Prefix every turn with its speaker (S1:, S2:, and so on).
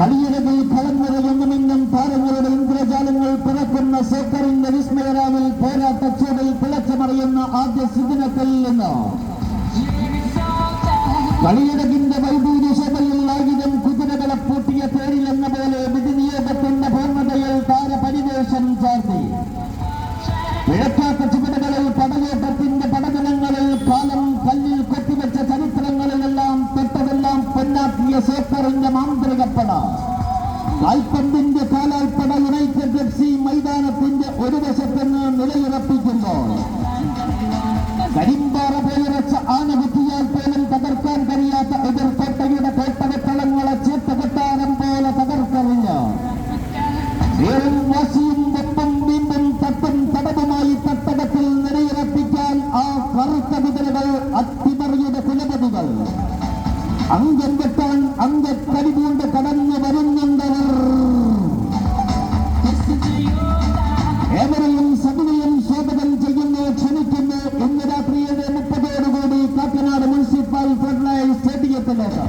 S1: കളിയിടകൾ ഫലം നിറയുന്നുമെന്നും താരങ്ങളുടെ ഇന്ദ്രജാലങ്ങൾ പിറക്കുന്ന സേക്കറിന്റെ വിസ്മയരാവിൽ പോരാട്ട ചൂടിൽ പിളച്ചമറിയുന്ന ആദ്യ സിദിനത്തിൽ നിന്ന് കളിയിടകിന്റെ വൈദ്യുതി ശോഭയിൽ ആയുധം കുതിരകളെ പൂട്ടിയ പേരിൽ എന്ന പോലെ വിധിനിയോഗത്തിന്റെ പൂർണതയിൽ താരപരിവേഷം ചാർത്തി. പിഴക്കാത്ത ചുവടുകളിൽ പടയോട്ടത്തിന്റെ സേക്കറിന്റെ കൽപ്പന്തിന്റെ കാലാൽപ്പട യുണൈറ്റഡ് എഫ് സി മൈതാനത്തിന്റെ ഒരു വശത്തുനിന്ന് നിലയുറപ്പിക്കുമ്പോൾ കരിമ്പാറ പോലുറച്ച ആനകുത്തിയാൽ പോലും തകർക്കാൻ കഴിയാത്ത എതിർക്കോട്ടയുടെ കോട്ടകത്തളങ്ങളെ ചേത്തകൊട്ടാരം പോലെ തകർക്കറിഞ്ഞ് വേറും വാശിയും വെപ്പും വീമ്പും തട്ടും തടവുമായി തട്ടകത്തിൽ നിലയുറപ്പിക്കാൻ ആ കറുത്ത കുതിരകൾ കുലപതികൾ അംഗം വെട്ടാൻ കൊണ്ട് കടന്നു വരുന്നുണ്ടവർ ഏവരെയും സതിനെയും സ്വാഗതം ചെയ്യുന്നു ക്ഷണിക്കുന്നു ഇന്ന് രാത്രിയുടെ മുപ്പതോടുകൂടി കാക്കനാട് മുനിസിപ്പൽ ഫെഡറൽ സ്റ്റേഡിയത്തിലേക്ക്.